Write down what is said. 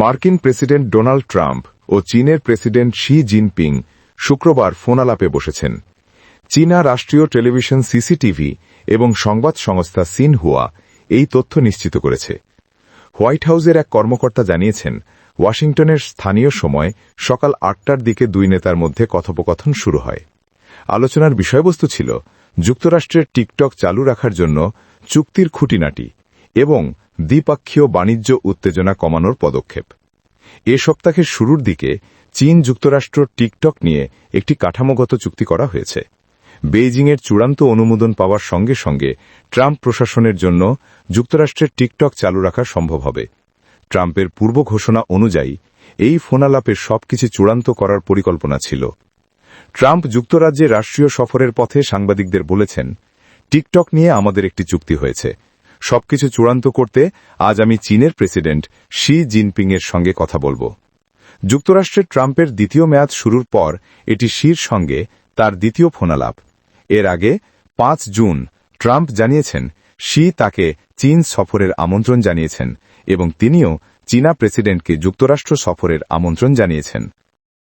মার্কিন president Donald Trump ও চীনের president Xi Jinping শুক্রবার ফোনালাপে বসেছেন। চীনা রাষ্ট্রীয় টেলিভিশন সিসিটিভি এবং সংবাদ সংস্থা সিনহুয়া এই তথ্য নিশ্চিত করেছে। হোয়াইট হাউসের এক কর্মকর্তা জানিয়েছেন, ওয়াশিংটনের স্থানীয় সময় সকাল আটটার দিকে দুই নেতার মধ্যে কথোপকথন শুরু হয়। আলোচনার বিষয়বস্তু ছিল, যুক্তরাষ্ট্রের টিকটক চালু রাখার জন্য চুক্তির খুঁটিনাটি। এবং দ্বিপাক্ষীয় বাণিজ্য উত্তেজনা কমানোর পদক্ষেপ। এ সপ্তাহের শুরুর দিকে চীন যুক্তরাষ্ট্র টিকটক নিয়ে একটি কাঠামোগত চুক্তি করা হয়েছে। বেইজিংয়ের চূড়ান্ত অনুমোদন পাওয়ার সঙ্গে সঙ্গে ট্রাম্প প্রশাসনের জন্য যুক্তরাষ্ট্রের টিকটক চালু রাখা সম্ভব হবে। ট্রাম্পের পূর্ব ঘোষণা অনুযায়ী, এই ফোনালাপের সবকিছু চূড়ান্ত করার পরিকল্পনা ছিল। ট্রাম্প যুক্তরাজ্যে রাষ্ট্রীয় সফরের পথে সাংবাদিকদের বলেছেন, টিকটক নিয়ে আমাদের একটি চুক্তি হয়েছে। সবকিছু চূড়ান্ত করতে আজ আমি চীনের প্রেসিডেন্ট শি জিনপিং এর সঙ্গে কথা বলব। যুক্তরাষ্ট্রের ট্রাম্পের দ্বিতীয় মেয়াদ শুরুর পর এটি শির সঙ্গে তার দ্বিতীয় ফোনালাপ। এর আগে পাঁচ জুন ট্রাম্প জানিয়েছেন, শি তাকে চীন সফরের আমন্ত্রণ জানিয়েছেন এবং তিনিও চীনা প্রেসিডেন্টকে যুক্তরাষ্ট্র সফরের আমন্ত্রণ জানিয়েছেন।